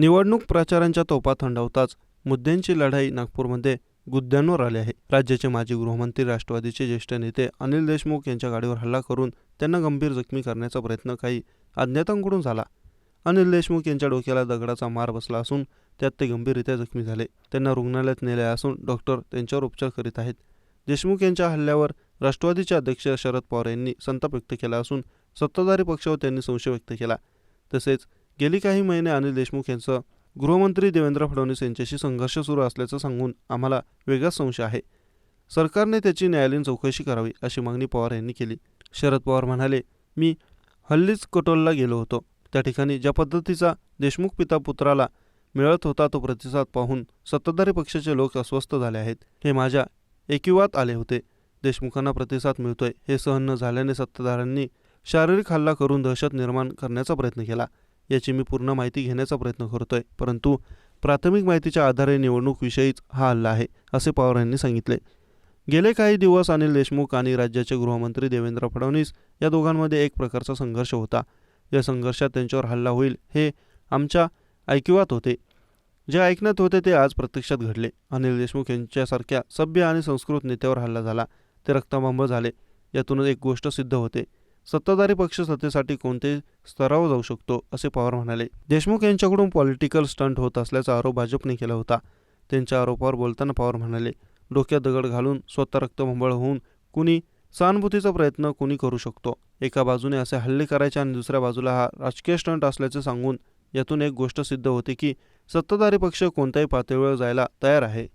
निवडणूक प्रचारांच्या तोफा थंडावताच मुद्द्यांची लढाई नागपूरमध्ये गुद्द्यांवर आली आहे. राज्याचे माजी गृहमंत्री राष्ट्रवादीचे ज्येष्ठ नेते अनिल देशमुख यांच्या गाडीवर हल्ला करून त्यांना गंभीर जखमी करण्याचा प्रयत्न काही अज्ञातांकडून झाला. अनिल देशमुख यांच्या डोक्याला दगडाचा मार बसला असून त्यात ते गंभीररित्या जखमी झाले. त्यांना रुग्णालयात नेले असून डॉक्टर त्यांच्यावर उपचार करीत आहेत. देशमुख यांच्या हल्ल्यावर राष्ट्रवादीचे अध्यक्ष शरद पवार यांनी संताप व्यक्त केला असून सत्ताधारी पक्षावर त्यांनी संशय व्यक्त केला. तसेच गेली काही महिने अनिल देशमुख यांचं गृहमंत्री देवेंद्र फडणवीस यांच्याशी संघर्ष सुरू असल्याचं सांगून आम्हाला वेगळाच संशय आहे. सरकारने त्याची न्यायालयीन चौकशी करावी अशी मागणी पवार यांनी केली. शरद पवार म्हणाले मी हल्लीच कटोलला गेलो होतो. त्या ठिकाणी ज्या पद्धतीचा देशमुख पिता पुत्राला मिळत होता तो प्रतिसाद पाहून सत्ताधारी पक्षाचे लोक अस्वस्थ झाले आहेत. हे माझ्या एकिवात आले होते. देशमुखांना प्रतिसाद मिळतोय हे सहन न झाल्याने सत्ताधाऱ्यांनी शारीरिक हल्ला करून दहशत निर्माण करण्याचा प्रयत्न केला. याची मी पूर्ण माहिती घेण्याचा प्रयत्न करतोय. परंतु प्राथमिक माहितीच्या आधारे निवडणूकविषयीच हा हल्ला आहे असे पवार यांनी सांगितले. गेले काही दिवस अनिल देशमुख आणि राज्याचे गृहमंत्री देवेंद्र फडणवीस या दोघांमध्ये एक प्रकारचा संघर्ष होता. या संघर्षात त्यांच्यावर हल्ला होईल हे आमच्या ऐकिवात होते. जे ऐकण्यात होते ते आज प्रत्यक्षात घडले. अनिल देशमुख यांच्यासारख्या सभ्य आणि संस्कृत नेत्यावर हल्ला झाला. ते रक्तबंब झाले. यातूनच एक गोष्ट सिद्ध होते. सत्ताधारी पक्ष सत्तेसाठी कोणते स्तरावर जाऊ शकतो असे पवार म्हणाले. देशमुख यांच्याकडून पॉलिटिकल स्टंट होत असल्याचा आरोप भाजपने केला होता. त्यांच्या आरोपावर बोलताना पवार म्हणाले डोक्यात दगड घालून स्वतः रक्तभंबळ होऊन कुणी सहानुभूतीचा प्रयत्न कुणी करू शकतो? एका बाजूने असे हल्ले करायचे आणि दुसऱ्या बाजूला हा राजकीय स्टंट असल्याचे सांगून यातून एक गोष्ट सिद्ध होते की सत्ताधारी पक्ष कोणत्याही पातळीवर जायला तयार आहे.